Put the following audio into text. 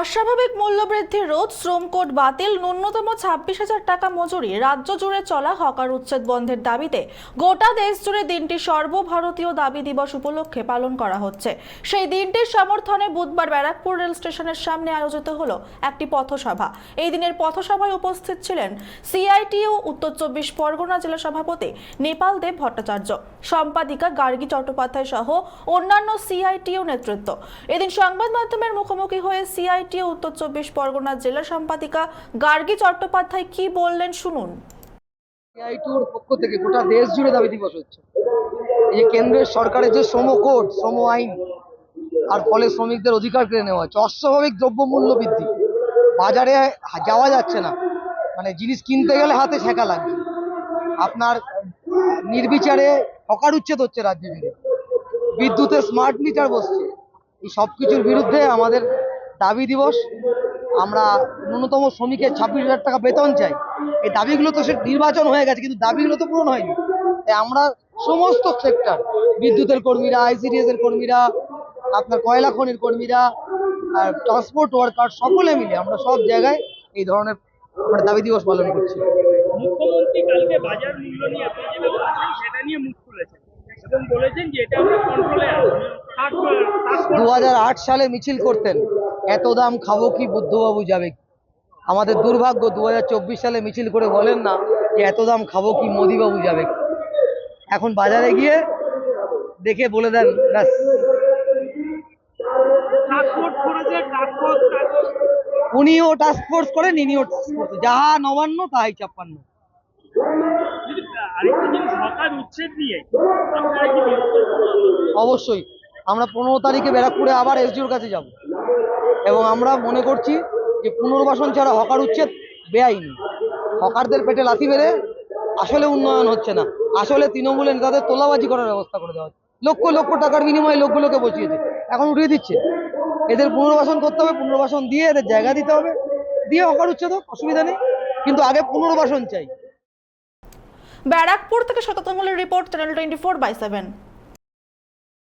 অস্বাভাবিক মূল্যবৃদ্ধি রোধ, শ্রম কোড বাতিল, ন্যূনতম ছাব্বিশ হাজার টাকা মজুরি, রাজ্য জুড়ে চলা হকার উচ্ছেদ বন্ধের দাবিতে গোটা দেশ জুড়ে দিনটি সর্বভারতীয় দাবি দিবস উপলক্ষে পালন করা হচ্ছে। সেই দিনটির সমর্থনে বুধবার ব্যারাকপুর রেল স্টেশনের সামনে আয়োজিত হলো একটি পথসভা। এই দিনের পথসভায় উপস্থিত ছিলেন সিআইটিউ, উত্তর চব্বিশ পরগনা জেলা সভাপতি নেপাল দেব ভট্টাচার্য, সম্পাদিকা গার্গী চট্টোপাধ্যায় সহ অন্যান্য সিআইটিউ নেতৃত্ব। এদিন সংবাদ মাধ্যমের মুখোমুখি হয়ে সিআইটিউ উত্তর চব্বিশ পরগনা জেলা সম্পাদিকা গার্গী চট্টোপাধ্যায় কি বললেন শুনুন। সিআইটুর পক্ষ থেকে গোটা দেশ জুড়ে দাবি দিবস হচ্ছে। এই কেন্দ্রের সরকারের যে শ্রম কোড, শ্রম আইন আর ফলে শ্রমিকদের অধিকার কেড়ে নেওয়া হচ্ছে। অস্বাভাবিক দ্রব্যমূল্য বৃদ্ধি। বাজারে যাওয়া যাচ্ছে না। মানে জিনিস কিনতে গেলে হাতে ছেঁকা লাগছে। আপনার নির্বিচারে হকার উচ্ছেদ হচ্ছে রাজ্য জুড়ে। বিদ্যুতে স্মার্ট মিটার বসছে। এই সব কিছুর বিরুদ্ধে আমাদের দাবি দিবস। আমরা ন্যূনতম শ্রমিকের ছাব্বিশ হাজার টাকা বেতন চাই। এই দাবিগুলো তো সে নির্বাচন হয়ে গেছে কিন্তু দাবিগুলো তো পূরণ হয়নি। তাই আমরা সমস্ত সেক্টর বিদ্যুতের কর্মীরা আইসিডিএস এর কর্মীরা আপনার কয়লা খনির কর্মীরা আর ট্রান্সপোর্ট ওয়ার্কার সকলে মিলে আমরা সব জায়গায় এই ধরনের আমরা দাবি দিবস পালন করছি। মুখ্যমন্ত্রী কালকে বাজার মূল্য নিয়ে আপনি যেটা বলছেন সেটা নিয়ে মুখ খুলেছেন এবং বলেছেন যে এটা আমরা কন্ট্রোলে দু সালে মিছিল করতেন। এত দাম খাব কি বুদ্ধবাবু যাবে? আমাদের দুর্ভাগ্য দু হাজার চব্বিশ সালে মিছিল করে বলেন না যে এত দাম খাব কি মোদিবাবু যাবে? এখন বাজারে গিয়ে দেখে বলে দেন, ব্যাস। উনিও টাস্ক ফোর্স করেন, ইনিও টাস্ক ফোর্স যাহা নবান্ন, তাহাই ছাপ্পান্ন। অবশ্যই। আমরা পনেরো তারিখে ব্যারাকপুরে আবার এসডিওর কাছে যাব। এবং আমরা মনে করছি যে পুনর্বাসন ছাড়া হকার উচ্ছেদ বেআইনি। হকারদের পেটে লাথি বেড়ে আসলে উন্নয়ন হচ্ছে না। আসলে তৃণমূলে নেতাদের তোলাবাজি করার ব্যবস্থা করে দেওয়া হচ্ছে। লক্ষ লক্ষ টাকার বিনিময়ে লোকগুলোকে বসিয়েছে এখন উঠিয়ে দিচ্ছে। এদের পুনর্বাসন করতে হবে, পুনর্বাসন দিয়ে এদের জায়গা দিতে হবে। দিয়ে হকার উচ্ছেদ অসুবিধা নেই। কিন্তু আগে পুনর্বাসন চাই। ব্যারাকপুর থেকে শততমলের report, channel twenty four by seven.